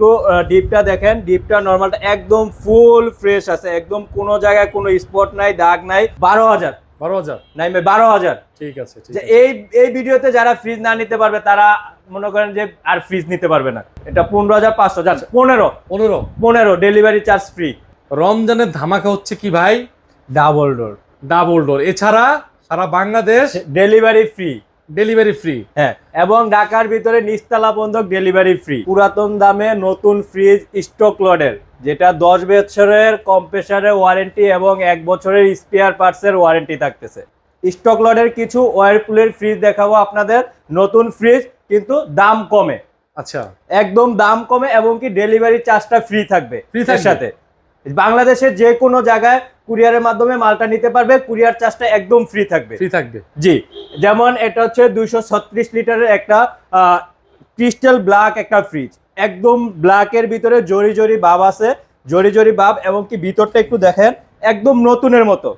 একটু ডিপটা দেখেন ডিপটা নর্মালটা একদম ফুল ফ্রেশ আছে একদম কোনো জায়গায় কোনো স্পট নাই দাগ নাই। বারো হাজার। বারো হাজার? নাই বারো হাজার। ঠিক আছে এই এই ভিডিওতে যারা ফ্রিজ না নিতে পারবে তারা মনে করেন যে আর ফ্রিজ নিতে পারবে না। এটা পনেরো হাজার পাঁচশো যান পনেরো। পনেরো? পনেরো ডেলিভারি চার্জ ফ্রি রমজানের ধামাকা হচ্ছে কি ভাই? ডাবল ডোর ডাবল ডোর এছাড়া সারা Bangladesh delivery free delivery free হ্যাঁ। এবং ঢাকার ভিতরে নিস্তালা বন্ধক ডেলিভারি ফ্রি পুরাতন দামে নতুন ফ্রিজ স্টক লডের যেটা দশ বছরের কম্প্রেসারের ওয়ারেন্টি এবং এক বছরের স্পেয়ার পার্টসের ওয়ারেন্টি থাকতেছে। স্টক লডের কিছু ওয়ারপুলের ফ্রিজ দেখাবো আপনাদের। নতুন ফ্রিজ কিন্তু দাম কমে। আচ্ছা। একদম দাম কমে এবং কি ডেলিভারি চার্জটা ফ্রি থাকবে। থাকবে? সাথে। বাংলাদেশের যে কোনো জায়গায় কুরিয়ারের মাধ্যমে মালটা নিতে পারবে কুরিয়ার চার্জটা একদম ফ্রি থাকবে। ফ্রি থাকবে। জি যেমন এটা হচ্ছে দুইশো ছত্রিশ লিটারের একটা ক্রিস্টাল ব্ল্যাক একটা ফ্রিজ একদম ব্ল্যাকের ভিতরে জরি জরি বাব আছে জরি জরি ভাব এবং কি ভিতরটা একটু দেখেন একদম নতুনের মতো।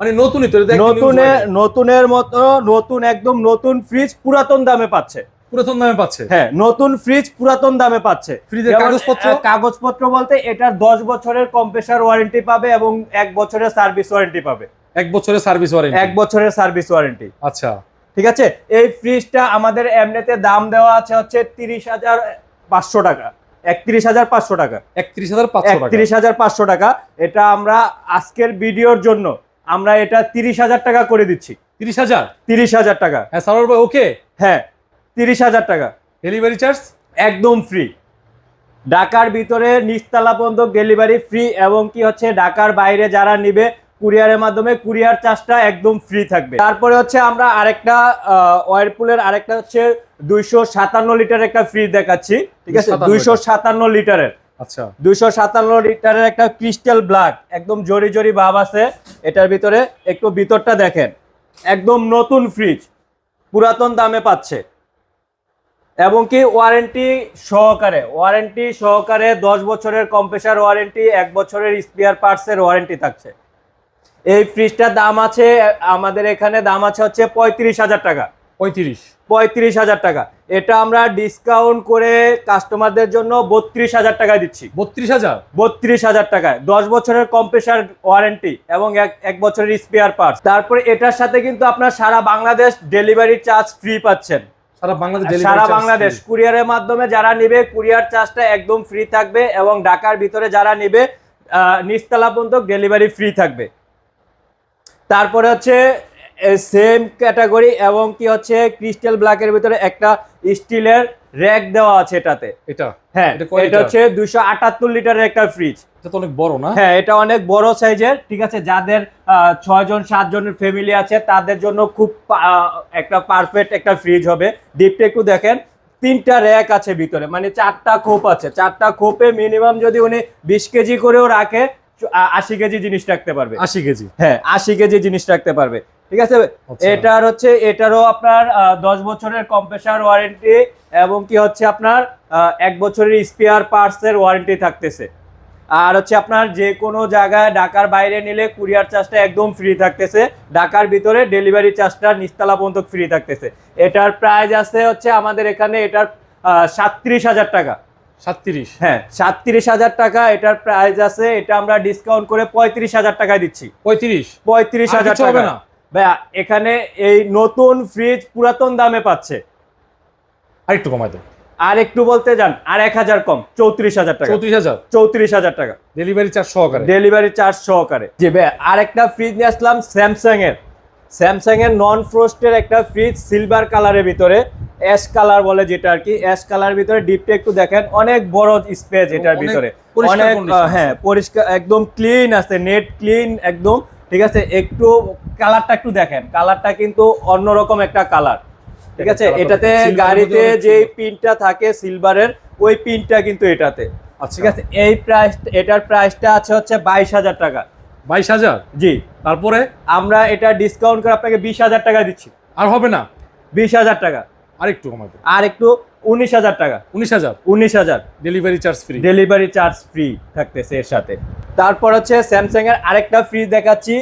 মানে নতুনই তো নতুনের নতুনের মতো নতুন একদম নতুন ফ্রিজ পুরাতন দামে পাচ্ছে। পুরাতন দামে পাচ্ছে? হ্যাঁ নতুন ফ্রিজ পুরাতন দামে পাচ্ছে। ফ্রিজের কাগজপত্র? কাগজপত্র বলতে এটার দশ বছরের কম্প্রেসার ওয়ারেন্টি পাবে এবং এক বছরের সার্ভিস ওয়ারেন্টি পাবে। এক বছরের সার্ভিস ওয়ারেন্টি এক বছরের সার্ভিস ওয়ারেন্টি আচ্ছা। ঠিক আছে? এই ফ্রিজটা আমাদের এমনিতে দাম দেওয়া আছে হচ্ছে তিরিশ হাজার পাঁচশো টাকা। একত্রিশ হাজার পাঁচশো টাকা। একত্রিশ হাজার একত্রিশ হাজার পাঁচশো টাকা। এটা আমরা আজকের ভিডিওর জন্য আমরা এটা তিরিশ হাজার টাকা করে দিচ্ছি। তিরিশ হাজার? তিরিশ হাজার টাকা। হ্যাঁ সারোয়ার ভাই ওকে হ্যাঁ। তিরিশ হাজার টাকা। ডেলিভারি চার্জ একদম ফ্রি ঢাকার ভিতরে নিচতলা পর্যন্ত ডেলিভারি ফ্রি এবং কি হচ্ছে ঢাকার বাইরে যারা নিবে কুরিয়ারের মাধ্যমে কুরিয়ার চার্জটা একদম ফ্রি থাকবে। তারপরে হচ্ছে আমরা আরেকটা ওয়ারপুলের আরেকটা হচ্ছে দুইশো সাতান্ন লিটার একটা ফ্রিজ দেখাচ্ছি ঠিক আছে? দুইশো সাতান্ন লিটারের। আচ্ছা। দুইশো সাতান্ন লিটারের একটা ক্রিস্টাল ব্ল্যাক একদম জরি জরি ভাব আছে এটার ভিতরে। একটু ভিতরটা দেখেন। একদম নতুন ফ্রিজ পুরাতন দামে পাচ্ছে। এবং কি ওয়ারেন্টি সহকারে ওয়ারেন্টি সহকারে দশ বছরের কম্প্রেসার ওয়ারেন্টি এক বছরের স্পেয়ার পার্টসের ওয়ারেন্টি থাকছে। এই ফ্রিজটার দাম আছে আমাদের এখানে দাম আছে হচ্ছে পঁয়ত্রিশ হাজার টাকা। পঁয়ত্রিশ। পঁয়ত্রিশ হাজার টাকা। এটা আমরা ডিসকাউন্ট করে কাস্টমারদের জন্য বত্রিশ হাজার টাকায় দিচ্ছি। বত্রিশ হাজার? বত্রিশ হাজার টাকায়। দশ বছরের কম্প্রেসার ওয়ারেন্টি এবং এক এক বছরের স্পেয়ার পার্টস তারপরে এটার সাথে কিন্তু আপনার সারা বাংলাদেশ ডেলিভারি চার্জ ফ্রি পাচ্ছেন। সারা বাংলাদেশ সারা বাংলাদেশ। কুরিয়ারের মাধ্যমে যারা নিবে কুরিয়ার চার্জটা একদম ফ্রি থাকবে এবং ঢাকার ভিতরে যারা নিবে আহ, নিচতলা পর্যন্ত ডেলিভারি ফ্রি থাকবে। তারপরে হচ্ছে সেম ক্যাটাগরি এবং কি হচ্ছে ক্রিস্টাল ব্ল্যাকের ভিতরে একটা স্টিলের র্যাক দেওয়া আছে এটাতে। এটা? হ্যাঁ এটা এটা হচ্ছে দুইশো আটাত্তর লিটারের একটা ফ্রিজ এটা তো অনেক বড় না? হ্যাঁ এটা অনেক বড় সাইজের ঠিক আছে যাদের আহ, ছয় জন সাত জনের ফ্যামিলি আছে তাদের জন্য খুব একটা পারফেক্ট একটা ফ্রিজ হবে। ডিপটা একটু দেখেন তিনটা র্যাক আছে ভিতরে মানে চারটা খোপ আছে। চারটা খোপে মিনিমাম যদি উনি বিশ কেজি করেও রাখে আশি কেজি জিনিস রাখতে পারবে। আশি কেজি? হ্যাঁ আশি কেজি জিনিস রাখতে পারবে। ঠিক আছে? আচ্ছা। এটার হচ্ছে এটারও আপনার দশ বছরের কম্প্রেসার ওয়ারেন্টি এবং কি হচ্ছে আপনার এক বছরের স্পেয়ার পার্টস এর ওয়ারেন্টি থাকতেছে। আর হচ্ছে আপনার যে কোনো জায়গায় ঢাকার বাইরে নিলে কুরিয়ার চার্জটা একদম ফ্রি থাকতেছে। ঢাকার ভিতরে ডেলিভারি চার্জটা নিস্তালা পর্যন্ত ফ্রি থাকতেছে। এটার প্রাইস আছে হচ্ছে আমাদের এখানে এটার সাতত্রিশ হাজার টাকা। সাতত্রিশ? হ্যাঁ সাতত্রিশ হাজার টাকা এটার প্রাইস আছে। এটা আমরা ডিসকাউন্ট করে পঁয়ত্রিশ হাজার টাকায় দিচ্ছি। পঁয়ত্রিশ? পঁয়ত্রিশ হাজার টাকা না? ভাইয়া এখানে এই নতুন ফ্রিজ পুরাতন দামে পাচ্ছে। আরেকটু কমাই দেন। আর একটু বলতে যান আর এক হাজার কম চৌত্রিশ হাজার টাকা। চৌত্রিশ হাজার? চৌত্রিশ হাজার টাকা। ডেলিভারি চার্জ সহকারে? ডেলিভারি চার্জ সহকারে। জি ভাইয়া আর একটা ফ্রিজ নিয়ে আসলাম স্যামসাং এর স্যামসাং এর নন ফ্রোস্টের একটা ফ্রিজ সিলভার কালারের ভিতরে অ্যাশ কালার বলে যেটা আর কি অ্যাশ কালার ভিতরে ডিপটা একটু দেখেন অনেক বড় স্পেস এটার ভিতরে। অনেক হ্যাঁ পরিষ্কার একদম ক্লিন আছে নেট ক্লিন একদম। ঠিক আছে? একটু কালারটা একটু দেখেন। কালারটা কিন্তু অন্যরকম একটা কালার ঠিক আছে? এটাতে গাড়িতে যে পিনটা থাকে সিলভারের ওই পিনটা কিন্তু এটাতে। আচ্ছা। ঠিক আছে? এই প্রাইস এটার প্রাইসটা আছে হচ্ছে বাইশ হাজার টাকা। বাইশ হাজার? জি। তারপরে? আমরা এটা ডিসকাউন্ট করে আপনাকে বিশ হাজার টাকা দিচ্ছি। আর হবে না? বিশ হাজার টাকা। আরেকটু দেন। আর একটু উনিশ হাজার টাকা। উনিশ হাজার? উনিশ হাজার। Delivery charge free delivery charge free থাকতেছে এর সাথে। তারপর হচ্ছে স্যামসাং এর আরেকটা ফ্রিজ দেখাচ্ছি।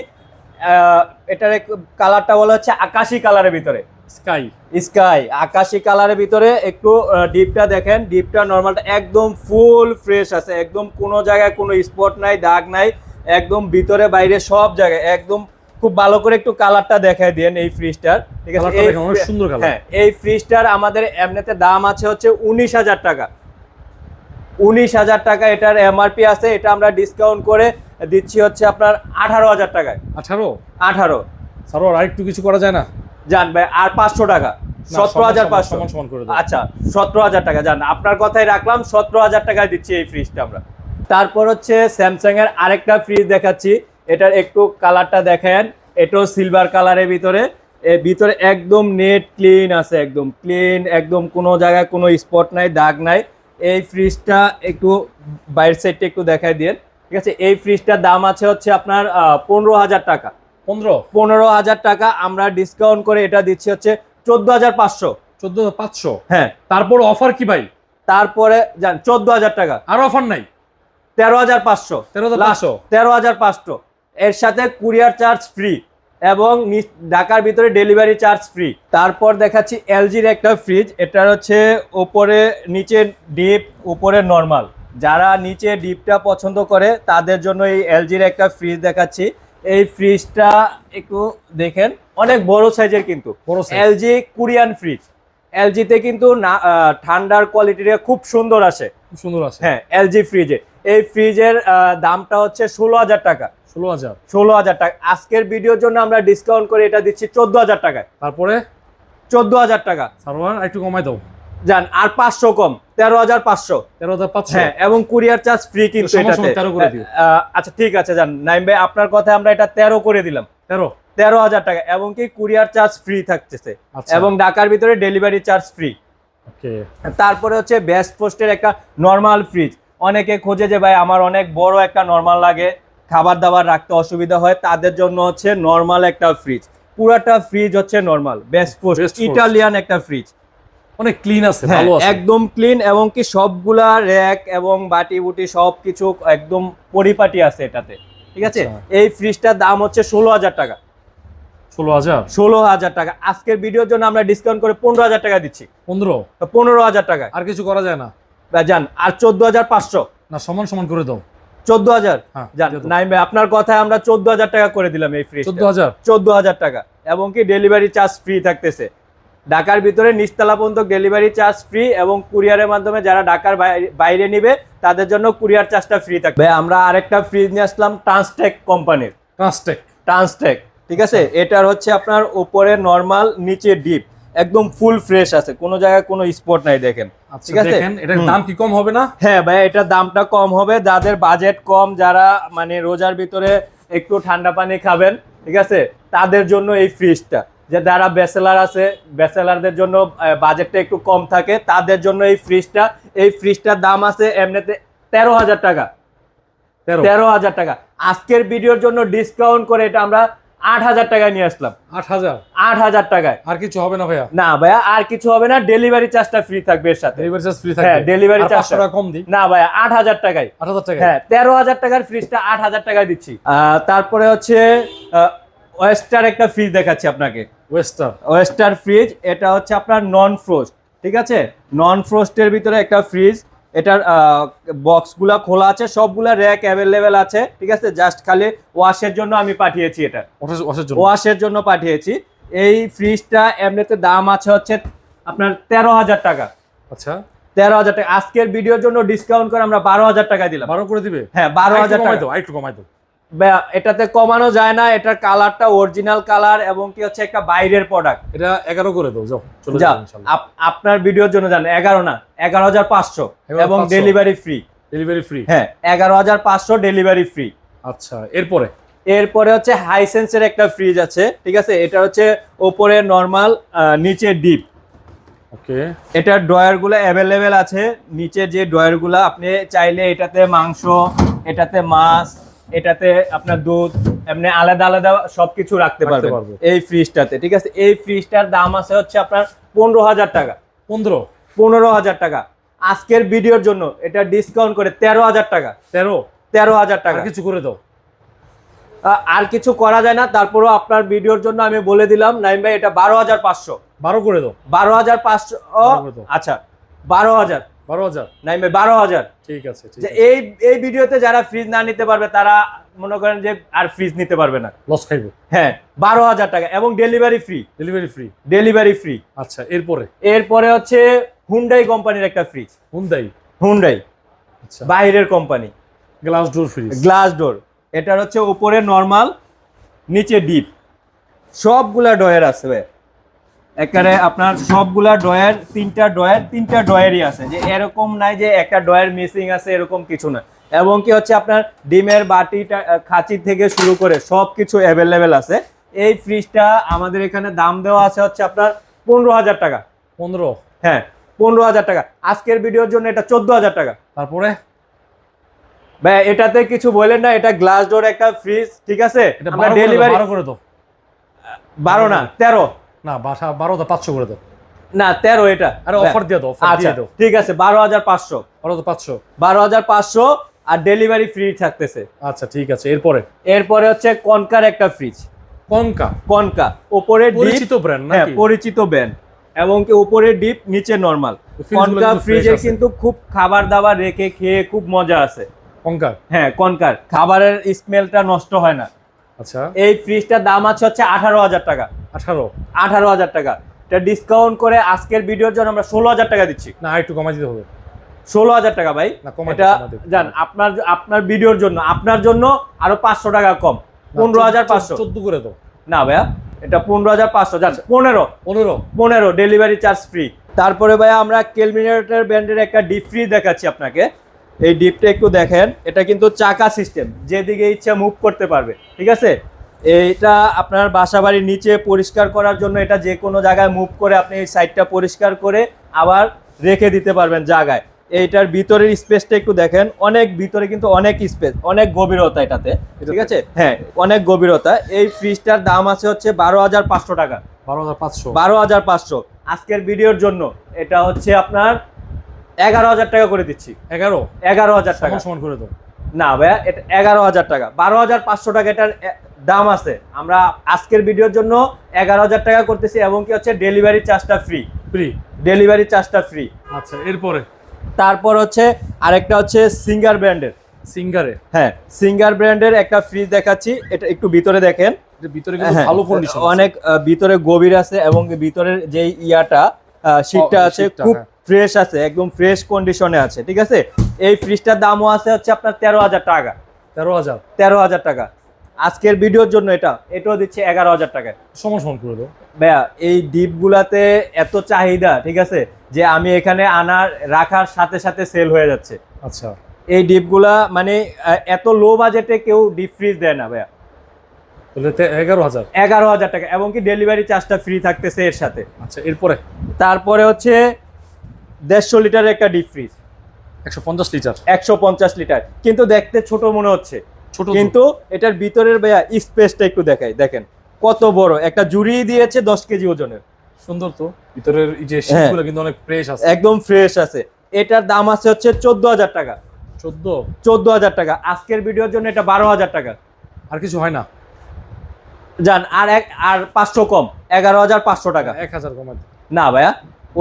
এটার কালারটা বলা হচ্ছে আকাশি কালারের ভিতরে। স্কাই স্কাই আকাশি কালারের ভিতরে একটু ডিপটা দেখেন। ডিপটা নর্মালটা একদম ফুল ফ্রেশ আছে। একদম কোনো জায়গায় কোনো স্পট নাই দাগ নাই। একদম ভিতরে বাইরে সব জায়গায়। একদম খুব ভালো করে একটু কালারটা দেখাই দেন এই ফ্রিজটার ঠিক আছে? এই সুন্দর হ্যাঁ এই ফ্রিজটার আমাদের এমনিতে দাম আছে হচ্ছে উনিশ হাজার টাকা। উনিশ হাজার টাকা এটার এমআরপি আছে এটা আমরা ডিসকাউন্ট করে দিচ্ছি হচ্ছে আপনার আঠারো হাজার টাকায়। আঠারো? আঠারো। সারোয়ার আরেকটু কিছু করা যায় না? জান ভাই আর পাঁচশো টাকা। সতেরো হাজার পাঁচশো। আচ্ছা সতেরো হাজার টাকা জান আপনার কথাই রাখলাম সতেরো হাজার টাকায় দিচ্ছি এই ফ্রিজটা আমরা। তারপর হচ্ছে স্যামসাং এর আরেকটা ফ্রিজ দেখাচ্ছি। এটার একটু কালারটা দেখেন। এটাও সিলভার কালারের ভিতরে। এর ভিতরে একদম নেট ক্লিন আছে একদম ক্লিন একদম কোনো জায়গায় কোনো স্পট নাই দাগ নাই। এই ফ্রিজটা একটু বাইরের সাইডটা একটু দেখাই দিয়ে। ঠিক আছে? এই ফ্রিজটার দাম আছে হচ্ছে আপনার পনেরো হাজার টাকা। পনেরো? পনেরো হাজার টাকা আমরা ডিসকাউন্ট করে এটা দিচ্ছি হচ্ছে চোদ্দ হাজার পাঁচশো। চোদ্দ পাঁচশো? হ্যাঁ। তারপর অফার কি ভাই? তারপরে যান চোদ্দ হাজার টাকা। আর অফার নাই? তেরো হাজার পাঁচশো। তেরো হাজার পাঁচশো? তেরো হাজার পাঁচশো। এর সাথে কুরিয়ার চার্জ ফ্রি এবং ঢাকার ভিতরে ডেলিভারি চার্জ ফ্রি তারপর দেখাচ্ছি এলজির একটা ফ্রিজ এটার হচ্ছে ওপরে নিচে ডিপ উপরে নর্মাল যারা নিচে ডিপটা পছন্দ করে তাদের জন্য এই এলজির একটা ফ্রিজ দেখাচ্ছি। এই ফ্রিজটা একটু দেখেন অনেক বড় সাইজের কিন্তু। এলজি কোরিয়ান ফ্রিজ এলজিতে কিন্তু না ঠান্ডার কোয়ালিটিটা খুব সুন্দর আসে। খুব সুন্দর আসে। হ্যাঁ এলজি ফ্রিজে এই ফ্রিজের দামটা হচ্ছে ষোলো হাজার টাকা। ষোলো হাজার। ষোলো হাজার টাকা। আজকের ভিডিওর জন্য আমরা ডিসকাউন্ট করে এটা দিচ্ছি চোদ্দ হাজার টাকায়। তারপরে? চোদ্দ হাজার টাকা। সারোয়ার একটু কমাই দাও। যান আর পাঁচশো কম তেরো হাজার পাঁচশো। তেরো হাজার পাঁচশো। হ্যাঁ এবং কুরিয়ার চার্জ ফ্রি কিন্তু এটাতে। সময় 13 করে দিও। আচ্ছা ঠিক আছে যান নাইম ভাই আপনার কথায় আমরা এটা তেরো করে দিলাম। তেরো? তেরো হাজার টাকা এবং কি কুরিয়ার চার্জ ফ্রি থাকতেছে। আচ্ছা। এবং ঢাকার ভিতরে ডেলিভারি চার্জ ফ্রি তারপরে হচ্ছে বেস্ট পোস্টের একটা নর্মাল ফ্রিজ অনেকে খোঁজে যে ভাই আমার অনেক বড় একটা নর্মাল লাগে খাবার দাবার রাখতে অসুবিধা হয় তাদের জন্য হচ্ছে নর্মাল একটা ফ্রিজ পুরাটা ফ্রিজ হচ্ছে নর্মাল বেস্ট ইটালিয়ান একটা ফ্রিজ অনেক ক্লিন আছে হ্যাঁ, ভালো আছে। একদম ক্লিন এবং কি সবগুলা র্যাক এবং বাটি বুটি সবকিছু একদম পরিপাটি আছে এটাতে ঠিক আছে? আচ্ছা। এই ফ্রিজটার দাম হচ্ছে ষোলো হাজার টাকা। ষোলো হাজার? ষোলো হাজার টাকা। আজকের ভিডিওর জন্য আমরা ডিসকাউন্ট করে পনেরো হাজার টাকা দিচ্ছি। পনেরো? পনেরো হাজার টাকা আর কিছু করা যায় না। যান আর চোদ্দ হাজার পাঁচশো। না সমান সমান করে দাও। চোদ্দ হাজার? হ্যাঁ। নাইম ভাই আপনার কথায় আমরা চোদ্দ হাজার টাকা করে দিলাম এই ফ্রি চোদ্দ হাজার? চোদ্দ হাজার টাকা। এবং কি ডেলিভারি চার্জ ফ্রি থাকতেছে। ঢাকার ভিতরে নিচতলা পর্যন্ত ডেলিভারি চার্জ ফ্রি এবং কুরিয়ারের মাধ্যমে যারা ঢাকার বাইরে- নিবে তাদের জন্য কুরিয়ার চার্জটা ফ্রি থাকবে। ভাই, আমরা আরেকটা ফ্রিজ নিয়ে আসলাম ট্রান্সটেক কোম্পানির ট্রান্সটেক ট্রান্সটেক ঠিক আছে? এটার হচ্ছে আপনার উপরে নর্মাল নিচে ডিপ একদম ফুল ফ্রেশ আছে। কোনো জায়গায় কোনো স্পট নাই দেখেন। আচ্ছা ঠিক আছে? এটার দাম কি কম হবে না? হ্যাঁ ভাই এটার দামটা কম হবে। যাদের বাজেট কম যারা মানে রোজার ভিতরে একটু ঠান্ডা পানি খাবেন ঠিক আছে? তাদের জন্য এই ফ্রিজটা যে যারা ব্যাচেলার আছে ব্যাচেলারদের জন্য বাজেটটা একটু কম থাকে তাদের জন্য এই ফ্রিজটা এই ফ্রিজটার দাম আছে এমনিতে তেরো হাজার টাকা। তেরো। তেরো হাজার টাকা। আজকের ভিডিওর জন্য ডিসকাউন্ট করে এটা আমরা আট হাজার টাকায় নিয়ে আসলাম। আট হাজার? আট হাজার টাকায়। আর কিছু হবে না ভাইয়া? না ভাইয়া আর কিছু হবে না ডেলিভারি চার্জটা ফ্রি থাকবে এর সাথে। ডেলিভারি চার্জ ফ্রি হ্যাঁ, থাকবে আর charge টাকা কম দিই? না ভাইয়া আট হাজার টাকায়। আট হাজার টাকা হ্যাঁ তেরো হাজার টাকার ফ্রিজটা আট হাজার টাকায় দিচ্ছি। আহ, তারপরে হচ্ছে ওয়েস্টার একটা ফ্রিজ দেখাচ্ছি আপনাকে। ওয়েস্টার ওয়েস্টার ফ্রিজ এটা হচ্ছে আপনার নন ফ্রোস্ট ঠিক আছে? নন ফ্রোস্টের ভিতরে একটা ফ্রিজ এটার বক্সগুলা খোলা আছে সবগুলা র্যাক অ্যাভেলেবেল আছে ঠিক আছে? জাস্ট খালি ওয়াশের জন্য আমি পাঠিয়েছি এটা। ওয়াশের জন্য? ওয়াশের জন্য পাঠিয়েছি। এই ফ্রিজটা এমনিতে দাম আছে হচ্ছে আপনার তেরো হাজার টাকা। আচ্ছা। তেরো হাজার টাকা। আজকের ভিডিওর জন্য ডিসকাউন্ট করে আমরা বারো হাজার টাকা দিলাম। বারো করে দিবে? হ্যাঁ বারো হাজার টাকা। দাও একটু কমাই দাও। বা- এটাতে কমানো যায় না এটার কালারটা অরিজিনাল কালার এবং কি হচ্ছে একটা বাইরের প্রোডাক্ট এটা এগারো করে দাও যাও আপনার ভিডিওর জন্য জানেন এগারো না এগারো হাজার পাঁচশো 11,500 এবং ডেলিভারি ফ্রি ডেলিভারি ফ্রি হ্যাঁ এগারো হাজার পাঁচশো ডেলিভারি ফ্রি আচ্ছা এরপরে? এরপরে হচ্ছে হাইসেন্সের একটা ফ্রিজ আছে ঠিক আছে? এটা হচ্ছে ওপরে নর্মাল নিচে ডিপ ওকে। এটার ড্রয়ারগুলো অ্যাভেলেবেল আছে নিচে যে ড্রয়ারগুলো আপনি চাইলে এটাতে মাংস এটাতে মাছ এটাতে আপনার দুধ এমনি আলাদা আলাদা সবকিছু রাখতে পারবেন পারবে। এই ফ্রিজটাতে ঠিক আছে? এই ফ্রিজটার দাম আছে হচ্ছে আপনার পনেরো হাজার টাকা। পনেরো? পনেরো হাজার টাকা। আজকের ভিডিওর জন্য এটা ডিসকাউন্ট করে তেরো হাজার টাকা। তেরো? তেরো হাজার টাকা। কিছু করে দাও। আর কিছু করা যায় না। তারপরেও আপনার ভিডিওর জন্য আমি বলে দিলাম নাইম ভাই এটা বারো হাজার পাঁচশো। বারো করে দাও। বারো হাজার পাঁচশো। আচ্ছা বারো হাজার। বারো হাজার? নাইম বারো হাজার। ঠিক আছে এই এই ভিডিওতে যারা ফ্রিজ না নিতে পারবে তারা মনে করেন যে আর ফ্রিজ নিতে পারবে না। লস খাইবো। হ্যাঁ বারো হাজার টাকা এবং delivery free delivery free delivery free আচ্ছা এরপরে? এরপরে হচ্ছে হুন্ডাই কোম্পানির একটা ফ্রিজ হুন্দাই হুন্ডাই আচ্ছা। বাইরের company glass door fridge glass door এটার হচ্ছে উপরে নর্মাল নিচে ডিপ সবগুলা ডয়ের আছে ভাই। এখানে আপনার সবগুলা ডয়ের তিনটা ডয়ের তিনটা ডয়েরই আছে। যে এরকম নাই যে একটা ডয়ের মিসিং আছে এরকম কিছু না। এবং কি হচ্ছে আপনার ডিমের বাটিটা খাঁচি থেকে শুরু করে সব কিছু অ্যাভেলেবেল আছে। এই ফ্রিজটা আমাদের এখানে দাম দেওয়া আছে হচ্ছে আপনার পনেরো হাজার টাকা। পনেরো? হ্যাঁ পনেরো হাজার টাকা। আজকের ভিডিওর জন্য এটা চোদ্দ হাজার টাকা। তারপরে? ভাই এটাতে কিছু বলেন না এটা গ্লাস ডোর একটা ফ্রিজ ঠিক আছে? আমরা ডেলিভারি করে দাও। বারো না তেরো। না বাসা বারো দাও পাঁচশো করে দাও না তেরো এটা। আরে অফার দিয়ে দাও অফার আচ্ছা দিয়ে দাও। ঠিক আছে বারো হাজার পাঁচশো। বারো তো পাঁচশো। বারো হাজার পাঁচশো আর ডেলিভারি ফ্রি থাকতেছে। আচ্ছা ঠিক আছে এরপরে? এরপরে হচ্ছে কনকার একটা ফ্রিজ কনকা? কনকা ওপরে পরিচিত ব্র্যান্ড হ্যাঁ পরিচিত ব্যান্ড এবং কি উপরে ডিপ নিচে নর্মাল কনকা ফ্রিজে কিন্তু খুব খাবার দাবার রেখে খেয়ে খুব মজা আছে। কনকা হ্যাঁ কনকার। খাবারের স্মেলটা নষ্ট হয় না। আচ্ছা। এই ফ্রিজটার দাম আছে হচ্ছে আঠারো হাজার টাকা। আঠারো। আঠারো হাজার টাকা। এটা ডিসকাউন্ট করে আজকের ভিডিওর জন্য আমরা ষোলো হাজার টাকা দিচ্ছি। না একটু কমাই দিতে হবে। ষোলো হাজার টাকা ভাই। এটা জান আপনার আপনার ভিডিওর জন্য আপনার জন্য আরও পাঁচশো টাকা কম। পনেরো হাজার পাঁচশো। চোদ্দ করে দাও। না ভাইয়া এটা পনেরো হাজার পাঁচশো। জান পনেরো। পনেরো। পনেরো ডেলিভারি চার্জ ফ্রি তারপরে ভাইয়া আমরা কেলমিনেটর ব্র্যান্ডের একটা ডিপ ফ্রিজ দেখাচ্ছি আপনাকে। এই ডিপটা একটু দেখেন এটা কিন্তু চাকা সিস্টেম যেদিকে ইচ্ছা মুভ করতে পারবে ঠিক আছে? এইটা আপনার বাসা বাড়ির নিচে পরিষ্কার করার জন্য এটা যে কোনো জায়গায় মুভ করে আপনি এই সাইডটা পরিষ্কার করে আবার রেখে দিতে পারবেন জায়গায়। এইটার ভিতরের স্পেসটা একটু দেখেন অনেক ভিতরে কিন্তু অনেক স্পেস অনেক গভীরতা এটাতে ঠিক আছে? হ্যাঁ অনেক গভীরতা। এই ফ্রিজটার দাম আছে হচ্ছে বারো হাজার পাঁচশো টাকা। বারো হাজার পাঁচশো। বারো হাজার পাঁচশো। আজকের ভিডিওর জন্য এটা হচ্ছে আপনার এগারো হাজার টাকা করে দিচ্ছি। এগারো? এগারো হাজার টাকা। সমান করে দাও। না ভাইয়া এটা এগারো হাজার টাকা। বারো হাজার পাঁচশো টাকা এটার দাম আছে। আমরা আজকের ভিডিওর জন্য এগারো হাজার টাকা করতেছি এবং কি হচ্ছে ডেলিভারি চার্জটা ফ্রি ফ্রি ডেলিভারি চার্জটা ফ্রি আচ্ছা এরপরে? তারপর হচ্ছে আরেকটা হচ্ছে সিঙ্গার ব্র্যান্ডের সিঙ্গারে হ্যাঁ সিঙ্গার ব্র্যান্ডের একটা ফ্রিজ দেখাচ্ছি। এটা একটু ভিতরে দেখেন। ভিতরে হ্যাঁ, ভালো কন্ডিশন অনেক ভিতরে গভীর আছে এবং ভিতরের যে ইয়াটা শীটটা ও, আছে খুব হ্যাঁ। ফ্রেশ আছে একদম ফ্রেশ কন্ডিশনে আছে ঠিক আছে? এই ফ্রিজটার দামও আছে হচ্ছে আপনার তেরো হাজার টাকা। তেরো হাজার। তেরো হাজার টাকা। আজকের ভিডিওর জন্য এটা এটাও দিচ্ছে এগারো হাজার টাকায় সমান সমান করে দাও। ভাইয়া এই ডিপ গুলাতে এত চাহিদা ঠিক আছে যে আমি এখানে আনার রাখার সাথে সাথে সেল হয়ে যাচ্ছে। আচ্ছা। এই ডিপগুলা মানে এত লো বাজেটে কেউ ডিপ ফ্রিজ দেয় না ভাইয়া। এগারো হাজার। এগারো হাজার টাকা এবং কি ডেলিভারি চার্জটা ফ্রি থাকতেছে এর সাথে। আচ্ছা এরপরে? তারপরে হচ্ছে দেড়শো লিটারের একটা ডিপ ফ্রিজ একশো পঞ্চাশ লিটার। একশো পঞ্চাশ লিটার। কিন্তু দেখতে ছোট মনে হচ্ছে। ছোট কিন্তু এটার ভিতরের ভাইয়া স্পেসটা একটু দেখাই। দেখেন কত বড়। একটা জুড়ি দিয়েছে দশ কেজি ওজনের। সুন্দর তো। ভিতরের এই যে হ্যাঁ। শীটগুলো কিন্তু অনেক ফ্রেশ আছে। একদম ফ্রেশ আছে। এটার দাম আছে হচ্ছে চোদ্দ হাজার টাকা। চোদ্দ? চোদ্দ হাজার টাকা। আজকের ভিডিওর জন্য এটা বারো হাজার টাকা। আর কিছু হয় না? যান আর এক আর পাঁচশো কম। এগারো হাজার পাঁচশো টাকা। এক হাজার দাও। না ভাইয়া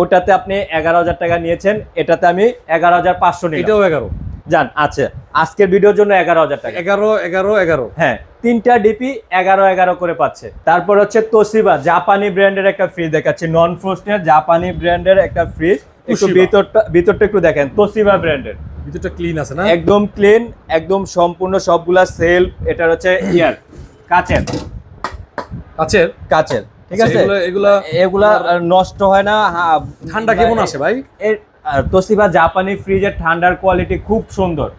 ওটাতে আপনি এগারো হাজার টাকা নিয়েছেন এটাতে আমি এগারো হাজার পাঁচশো নিলাম। এটাও এগারো। যান আছে। আজকের ভিডিওর জন্য এগারো হাজার টাকা। এগারো এগারো এগারো। হ্যাঁ তিনটা ডিপি এগারো এগারো করে পাচ্ছে। তারপর হচ্ছে তোসিবা জাপানি ব্র্যান্ডের একটা ফ্রিজ দেখাচ্ছি। নন ফ্রোস্টের জাপানি ব্র্যান্ডের একটা ফ্রিজ একটু ভিতরটা ভিতরটা একটু দেখেন তোসিবা ব্র্যান্ডের। ভিতরটা ক্লিন আছে না? একদম ক্লিন একদম সম্পূর্ণ সবগুলা সেলফ এটার হচ্ছে ইয়ার কাচের। কাছের কাচের। ঠিক আচ্ছা, আছে এগুলা এগুলা এগুলা নষ্ট হয় না ঠান্ডা কেমন আসে ভাই? তোসিবা জাপানি ফ্রিজের ঠান্ডার কোয়ালিটি খুব সুন্দর।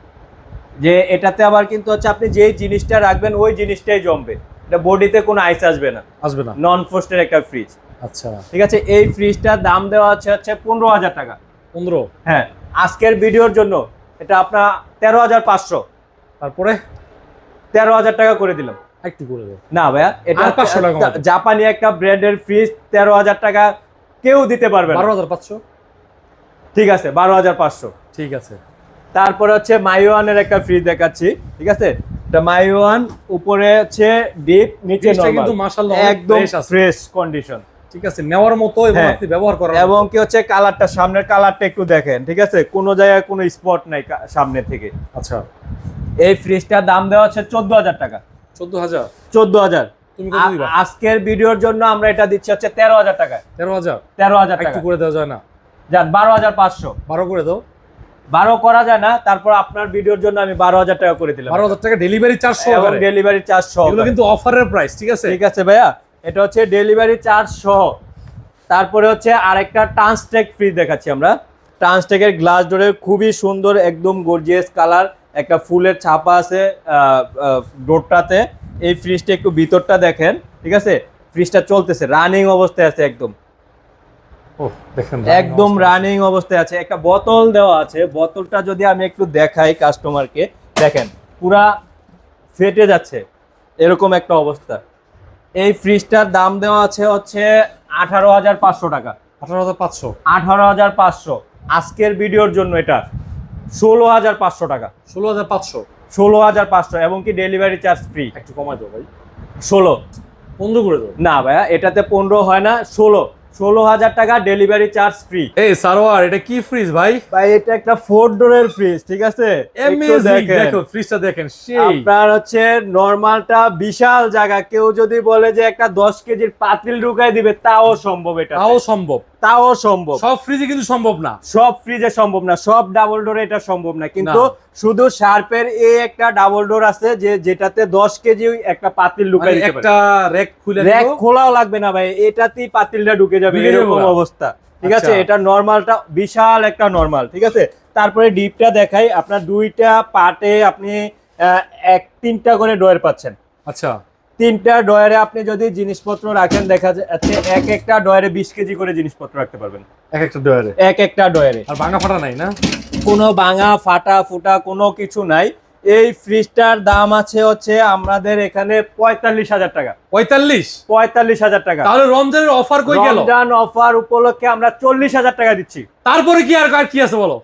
যে এটাতে আবার কিন্তু হচ্ছে আপনি যেই জিনিসটা রাখবেন ওই জিনিসটাই জমবে। এটা বডিতে কোনো আইস আসবে না। আসবে না। নন ফোস্টের একটা ফ্রিজ আচ্ছা। ঠিক আছে? এই ফ্রিজটার দাম দেওয়া হচ্ছে হচ্ছে পনেরো হাজার টাকা। পনেরো? হ্যাঁ। আজকের ভিডিওর জন্য এটা আপনার তেরো হাজার পাঁচশো। তারপরে? তেরো হাজার টাকা করে দিলাম। একটু করে দাও না ভাইয়া এটা আর 500 টাকা জাপানি একটা ব্র্যান্ডের ফ্রিজ তেরো হাজার টাকা কেউ দিতে পারবে বারো হাজার পাঁচশো? ঠিক আছে বারো হাজার পাঁচশো। ঠিক আছে। তারপরে হচ্ছে মাইওয়ানের একটা ফ্রিজ দেখাচ্ছি ঠিক আছে? এটা মাই ওয়ান উপরে হচ্ছে ডিপ নিচে কিন্তু মাশাআল্লাহ একদম ফ্রেশ কন্ডিশন ঠিক আছে নেওয়ার মতো এবং হ্যাঁ। আপনি ব্যবহার করার এবং কি হচ্ছে কালারটা সামনের কালারটা একটু দেখেন ঠিক আছে? কোনো জায়গায় কোনো স্পট নাই সামনে থেকে। আচ্ছা। এই ফ্রিজটার দাম দেওয়া হচ্ছে চোদ্দ হাজার টাকা। চোদ্দ হাজার? চোদ্দ হাজার। আজকের ভিডিওর জন্য আমরা এটা দিচ্ছি হচ্ছে তেরো হাজার টাকা তেরো হাজার? তেরো হাজার টাকা করে দেওয়া যায় না? যান বারো হাজার পাঁচশো। বারো করে দাও। বারো করা যায় না তারপর আপনার ভিডিওর জন্য আমি বারো হাজার টাকা করে দিলাম। বারো হাজার টাকা ডেলিভারি এবং ডেলিভারি চার্জ সহ এগুলো কিন্তু অফারের প্রাইস ঠিক আছে? ঠিক আছে ভাইয়া এটা হচ্ছে ডেলিভারি চার্জ সহ। তারপরে হচ্ছে আরেকটা ট্রান্সটেক ফ্রিজ দেখাচ্ছি আমরা। ট্রান্সটেকের গ্লাস ডোরের খুবই সুন্দর একদম গর্জিয়াস কালার একটা ফুলের ছাপা আছে ডোরটাতে। এই ফ্রিজটা একটু ভিতরটা দেখেন ঠিক আছে? ফ্রিজটা চলতেছে রানিং অবস্থায় আছে একদম। একদম রানিং অবস্থায় আছে। একটা বোতল দেওয়া আছে বোতলটা যদি আমি একটু দেখাই কাস্টমারকে দেখেন পুরা ফেটে যাচ্ছে এরকম একটা অবস্থা। এই ফ্রিজটার দাম দেওয়া আছে হচ্ছে আঠারো হাজার পাঁচশো টাকা। আঠারো হাজার পাঁচশো? আঠারো হাজার পাঁচশো। আজকের ভিডিওর জন্য এটা। ষোলো হাজার পাঁচশো টাকা। ষোলো হাজার পাঁচশো? ষোলো হাজার পাঁচশো এবং কি ডেলিভারি চার্জ ফ্রি একটু কমাই দাও ভাই। ষোলো। পনেরো করে দাও। না ভাইয়া এটাতে পনেরো হয় না ষোলো। ষোলো হাজার টাকা ডেলিভারি চার্জ ফ্রি এই সারোয়ার এটা কি ফ্রিজ ভাই? ভাই এটা একটা ফোর ডোরের ফ্রিজ ঠিক আছে? একটু অ্যামেজিং দেখেন। দেখো ফ্রিজটা দেখেন সেই। আপনার হচ্ছে নর্মালটা বিশাল জায়গা। কেউ যদি বলে যে একটা দশ কেজির পাতিল ঢুকাই দিবে তাও সম্ভব এটা। তাও সম্ভব। তাও সম্ভব। সব ফ্রিজে কিন্তু সম্ভব না। সব ফ্রিজে সম্ভব না সব ডাবল ডোরে এটা সম্ভব না। কিন্তু শুধু শার্পের এই একটা ডাবল ডোর আছে যে যেটাতে দশ কেজি একটা পাতিল ঢুকাই মানে দিতে পারে। একটা রেক খুলে র্যাক খোলাও লাগবে না ভাই এটাতেই পাতিলটা ঢুকে যাবে এরকম অবস্থা। ঠিক আছে? আচ্ছা। এটা নর্মালটা বিশাল একটা নরমাল ঠিক আছে? তারপরে ডিপটা দেখাই আপনার দুইটা পার্টে আপনি এক তিনটা করে ডয়ের পাচ্ছেন। আচ্ছা। তিনটা ডয়ারে আপনি যদি জিনিসপত্র রাখেন দেখা যাচ্ছে এক একটা ডয়ারে বিশ কেজি করে জিনিসপত্র রাখতে পারবেন। এক একটা ডয়ারে এক একটা ডয়ারে আর ভাঙা ফাটা নাই না? কোনো ভাঙা ফাটা ফুটা কোনো কিছু নাই। এই ফ্রিজটার দাম আছে হচ্ছে আমাদের এখানে পঁয়তাল্লিশ হাজার টাকা। পঁয়তাল্লিশ? পঁয়তাল্লিশ হাজার টাকা। তাহলে রমজানের অফার কই গেল? রমজান অফার উপলক্ষে আমরা চল্লিশ হাজার টাকা দিচ্ছি। তারপরে কি আর কি আছে বলো?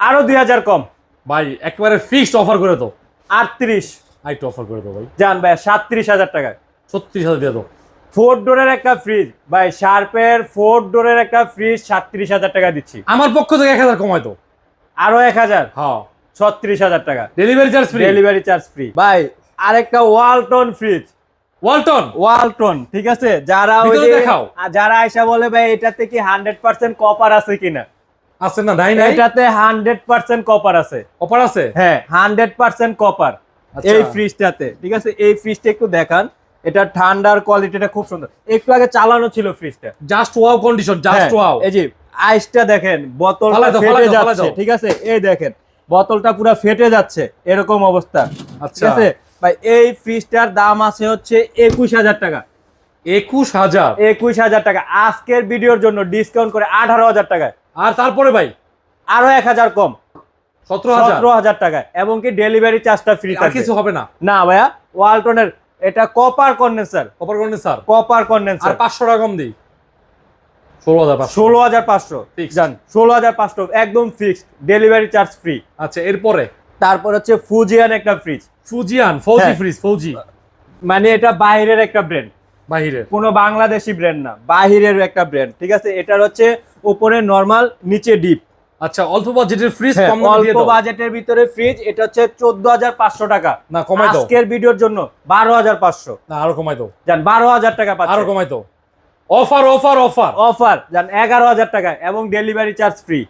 আরও দুই হাজার কম। ভাই একেবারে ফিক্সড অফার করে দাও। আটত্রিশ। আর একটু অফার করে দাও ভাই। যান ভাই সাতত্রিশ হাজার টাকা ছত্রিশ হাজার দিয়ে দাও ফোর ডোরের একটা ফ্রিজ। ভাই শার্পের ফোর ডোরের একটা ফ্রিজ সাতত্রিশ হাজার টাকা দিচ্ছি। আমার পক্ষ থেকে এক হাজার কমাই দাও। আরও এক হাজার? হ্যাঁ। ছত্রিশ হাজার টাকা। Delivery charge free delivery charge free ভাই আরেকটা ওয়ালটন ফ্রিজ ওয়ালটন ওয়ালটন ঠিক আছে? যারা ওই দেখাও। যারা আয়সা বলে ভাই এটাতে কি হান্ড্রেড পার্সেন্ট কপার আছে কিনা? আছে না নাই নাই। এটাতে হান্ড্রেড পার্সেন্ট কপার আছে। অফার আছে? হ্যাঁ হান্ড্রেড পার্সেন্ট কপার। এই ফ্রিজটাতে ঠিক আছে? এই ফ্রিজটা একটু দেখান। এটা ঠান্ডার কোয়ালিটিটা খুব সুন্দর। একটু আগে চালানো ছিল ফ্রিজটা। Just wow condition just wow এই যে আইসটা দেখেন বোতলটা ফেটে যাচ্ছে ঠিক আছে? এই দেখেন বোতলটা পুরো ফেটে যাচ্ছে এরকম অবস্থা ঠিক আচ্ছা আছে? ভাই এই ফ্রিজটার দাম আছে হচ্ছে একুশ হাজার টাকা। একুশ হাজার? একুশ হাজার টাকা। আজকের ভিডিওর জন্য ডিসকাউন্ট করে আঠারো হাজার টাকায়। আর তারপরে ভাই? আরও এক হাজার কম। সতেরো হাজার। টাকায়। এবং কি ডেলিভারি চার্জটা ফ্রি কিছু হবে না। না ভাইয়া ওয়ালটনের এটা কপার কন্ডেন্সার করেন স্যার কপার কন্ডেন্সার পাঁচশো টাকা কম দিই। ষোলো হাজার পাঁচশো। জান ষোলো হাজার পাঁচশো একদম ফিক্সড ডেলিভারি চার্জ ফ্রি আচ্ছা এরপরে? তারপর হচ্ছে ফুজিয়ান একটা ফ্রিজ ফুজিয়ান ফৌজি। ফ্রিজ ফৌজি মানে এটা বাইরের একটা ব্র্যান্ড বাহিরে কোনো বাংলাদেশি ব্র্যান্ড না বাহিরের একটা ব্র্যান্ড ঠিক আছে? এটার হচ্ছে উপরে নর্মাল নিচে ডিপ আচ্ছা অল্প বাজেটের ফ্রিজ কম অল্প বাজেটের ভিতরে ফ্রিজ এটা হচ্ছে চোদ্দ হাজার পাঁচশো টাকা। না কমাই দাও। আজকের ভিডিওর জন্য বারো হাজার পাঁচশো। না আরও কমাই দাও। জান বারো হাজার টাকা আরও কমাই দাও। Offer offer offer. অফার জান এগারো হাজার টাকা এবং ডেলিভারি চার্জ ফ্রি